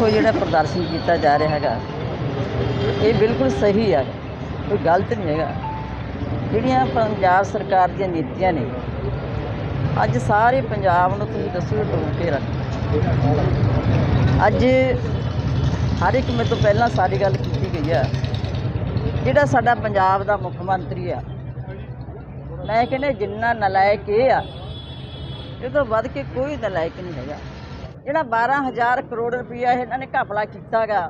ਜਿਹੜਾ ਪ੍ਰਦਰਸ਼ਨ ਕੀਤਾ ਜਾ ਰਿਹਾ ਹੈਗਾ, ਇਹ ਬਿਲਕੁਲ ਸਹੀ ਹੈ ਕੋਈ ਗਲਤ ਨਹੀਂ ਹੈਗਾ। ਜਿਹੜੀਆਂ ਪੰਜਾਬ ਸਰਕਾਰ ਦੀਆਂ ਨੀਤੀਆਂ ਨੇ, ਅੱਜ ਸਾਰੇ ਪੰਜਾਬ ਨੂੰ ਤੁਸੀਂ ਦੱਸੋ ਡੋਬ ਕੇ ਰੱਖ। ਅੱਜ ਹਰ ਇੱਕ ਮੇਰੇ ਤੋਂ ਪਹਿਲਾਂ ਸਾਰੀ ਗੱਲ ਕੀਤੀ ਗਈ ਆ, ਜਿਹੜਾ ਸਾਡਾ ਪੰਜਾਬ ਦਾ ਮੁੱਖ ਮੰਤਰੀ ਆ, ਮੈਂ ਕਹਿੰਦਾ ਜਿੰਨਾ ਨਲਾਇਕ ਇਹ ਆ ਇਹ ਤੋਂ ਵੱਧ ਕੇ ਕੋਈ ਨਲਾਇਕ ਨਹੀਂ ਹੈਗਾ। ਜਿਹੜਾ 12000 ਕਰੋੜ ਰੁਪਇਆ ਇਹਨਾਂ ਨੇ ਘਪਲਾ ਕੀਤਾਗਾ,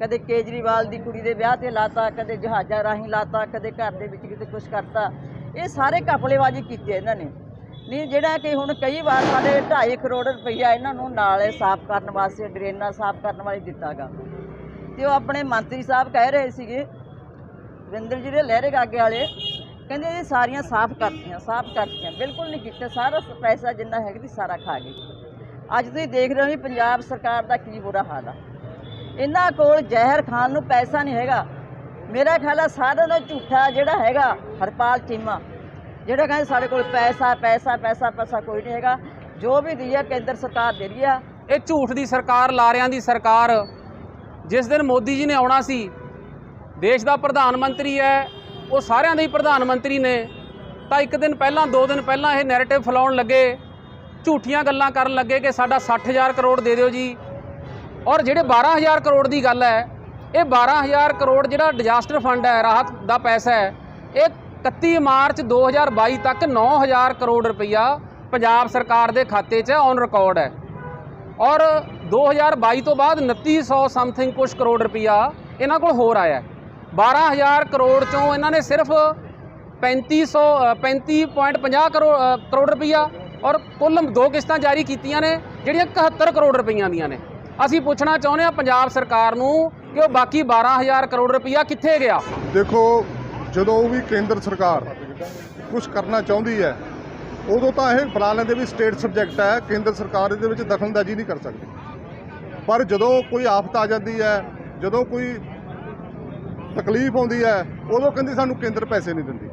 ਕਦੇ ਕੇਜਰੀਵਾਲ ਦੀ ਕੁੜੀ ਦੇ ਵਿਆਹ ਤੇ ਲਾਤਾ, ਕਦੇ ਜਹਾਜ਼ਾਂ ਰਾਹੀਂ ਲਾਤਾ, ਕਦੇ ਘਰ ਦੇ ਵਿੱਚ ਕਿਤੇ ਕੁਝ ਕਰਤਾ, ਇਹ ਸਾਰੇ ਘਪਲੇਬਾਜ਼ੀ ਕੀਤੀ ਇਹਨਾਂ ਨੇ। ਨਹੀਂ, ਜਿਹੜਾ ਕਿ ਹੁਣ ਕਈ ਵਾਰ ਸਾਡੇ 2.5 ਕਰੋੜ ਰੁਪਈਆ ਇਹਨਾਂ ਨੂੰ ਨਾਲੇ ਸਾਫ਼ ਕਰਨ ਵਾਸਤੇ, ਡਰੇਨਾਂ ਸਾਫ਼ ਕਰਨ ਵਾਲੀ ਦਿੱਤਾਗਾ। ਤੇ ਉਹ ਆਪਣੇ ਮੰਤਰੀ ਸਾਹਿਬ ਕਹਿ ਰਹੇ ਸੀਗੇ ਵਿੰਦਰ ਜੀ ਦੇ ਲਹਿਰੇ ਗਾਗੇ ਵਾਲੇ, ਕਹਿੰਦੇ ਇਹ ਸਾਰੀਆਂ ਸਾਫ਼ ਕਰਤੀਆਂ ਸਾਫ਼ ਕਰਤੀਆਂ, ਬਿਲਕੁਲ ਨਹੀਂ ਕੀਤਾ ਸਾਰਾ ਪੈਸਾ ਜਿੰਨਾ ਹੈਗਾ ਸੀ ਸਾਰਾ ਖਾ ਗਏ। ਅੱਜ ਤੁਸੀਂ ਦੇਖ ਰਹੇ ਹੋ ਵੀ ਪੰਜਾਬ ਸਰਕਾਰ ਦਾ ਕੀ ਬੁਰਾ ਹਾਲ ਆ। ਇਹਨਾਂ ਕੋਲ ਜ਼ਹਿਰ ਖਾਨ ਨੂੰ ਪੈਸਾ ਨਹੀਂ ਹੈਗਾ। ਮੇਰਾ ਖਿਆਲ ਆ ਸਾਰਿਆਂ ਦਾ ਝੂਠਾ ਜਿਹੜਾ ਹੈਗਾ, ਹਰਪਾਲ ਚੀਮਾ, ਜਿਹੜਾ ਕਹਿੰਦੇ ਸਾਡੇ ਕੋਲ ਪੈਸਾ ਪੈਸਾ ਪੈਸਾ ਪੈਸਾ ਕੋਈ ਨਹੀਂ ਹੈਗਾ। ਜੋ ਵੀ ਦੀ ਕੇਂਦਰ ਸਰਕਾਰ ਦੇ ਰਹੀ ਆ। ਇਹ ਝੂਠ ਦੀ ਸਰਕਾਰ, ਲਾਰਿਆਂ ਦੀ ਸਰਕਾਰ। ਜਿਸ ਦਿਨ ਮੋਦੀ ਜੀ ਨੇ ਆਉਣਾ ਸੀ, ਦੇਸ਼ ਦਾ ਪ੍ਰਧਾਨ ਮੰਤਰੀ ਹੈ, ਉਹ ਸਾਰਿਆਂ ਦੇ ਹੀ ਪ੍ਰਧਾਨ ਮੰਤਰੀ ਨੇ। ਤਾਂ ਇੱਕ ਦਿਨ ਪਹਿਲਾਂ, ਦੋ ਦਿਨ ਪਹਿਲਾਂ ਇਹ ਨੈਰੇਟਿਵ ਫੈਲਾਉਣ ਲੱਗੇ। ਝੂਠੀਆਂ ਗੱਲਾਂ ਕਰਨ ਲੱਗੇ ਕਿ ਸਾਡਾ 60000 ਕਰੋੜ ਦੇ ਦਿਓ ਜੀ ਔਰ ਜਿਹੜੇ 12000 ਕਰੋੜ ਦੀ ਗੱਲ ਹੈ ਇਹ 12000 ਕਰੋੜ ਜਿਹੜਾ ਡਿਜ਼ਾਸਟਰ ਫੰਡ ਹੈ ਰਾਹਤ ਦਾ ਪੈਸਾ ਹੈ ਇਹ 31 ਮਾਰਚ 2022 ਤੱਕ 9000 ਕਰੋੜ ਰੁਪਈਆ ਪੰਜਾਬ ਸਰਕਾਰ ਦੇ ਖਾਤੇ 'ਚ ਔਨ ਰਿਕਾਰਡ ਹੈ ਔਰ 2022 ਤੋਂ ਬਾਅਦ 2900 ਸਮਥਿੰਗ ਕੁਛ ਕਰੋੜ ਰੁਪਈਆ ਇਹਨਾਂ ਕੋਲ ਹੋਰ ਆਇਆ ਹੈ। 12000 ਕਰੋੜ ਚੋਂ ਇਹਨਾਂ ਨੇ ਸਿਰਫ 3500 ਅ, 35.50 ਕਰੋੜ ਅ, ਕਰੋੜ ਰੁਪਈਆ ਔਰ ਕੁੱਲ ਦੋ ਕਿਸ਼ਤਾਂ ਜਾਰੀ ਕੀਤੀਆਂ ਨੇ, ਜਿਹੜੀਆਂ 71 ਕਰੋੜ ਰੁਪਈਆਂ ਦੀਆਂ ਨੇ। ਅਸੀਂ ਪੁੱਛਣਾ ਚਾਹੁੰਦੇ ਹਾਂ ਪੰਜਾਬ ਸਰਕਾਰ ਨੂੰ ਕਿ ਉਹ ਬਾਕੀ 12000 ਕਰੋੜ ਰੁਪਈਆ ਕਿੱਥੇ ਗਿਆ? ਦੇਖੋ, ਜਦੋਂ ਵੀ ਕੇਂਦਰ ਸਰਕਾਰ ਕੁਝ ਕਰਨਾ ਚਾਹੁੰਦੀ ਹੈ, ਉਦੋਂ ਤਾਂ ਇਹ ਬਣਾ ਲੈਂਦੇ ਵੀ ਸਟੇਟ ਸਬਜੈਕਟ ਹੈ, ਕੇਂਦਰ ਸਰਕਾਰ ਇਹਦੇ ਵਿੱਚ ਦਖਲਅੰਦਾਜ਼ੀ ਨਹੀਂ ਕਰ ਸਕਦੀ। ਪਰ ਜਦੋਂ ਕੋਈ ਆਫਤ ਆ ਜਾਂਦੀ ਹੈ, ਜਦੋਂ ਕੋਈ ਤਕਲੀਫ ਆਉਂਦੀ ਹੈ, ਉਦੋਂ ਕਹਿੰਦੀ ਸਾਨੂੰ ਕੇਂਦਰ ਪੈਸੇ ਨਹੀਂ ਦਿੰਦੀ।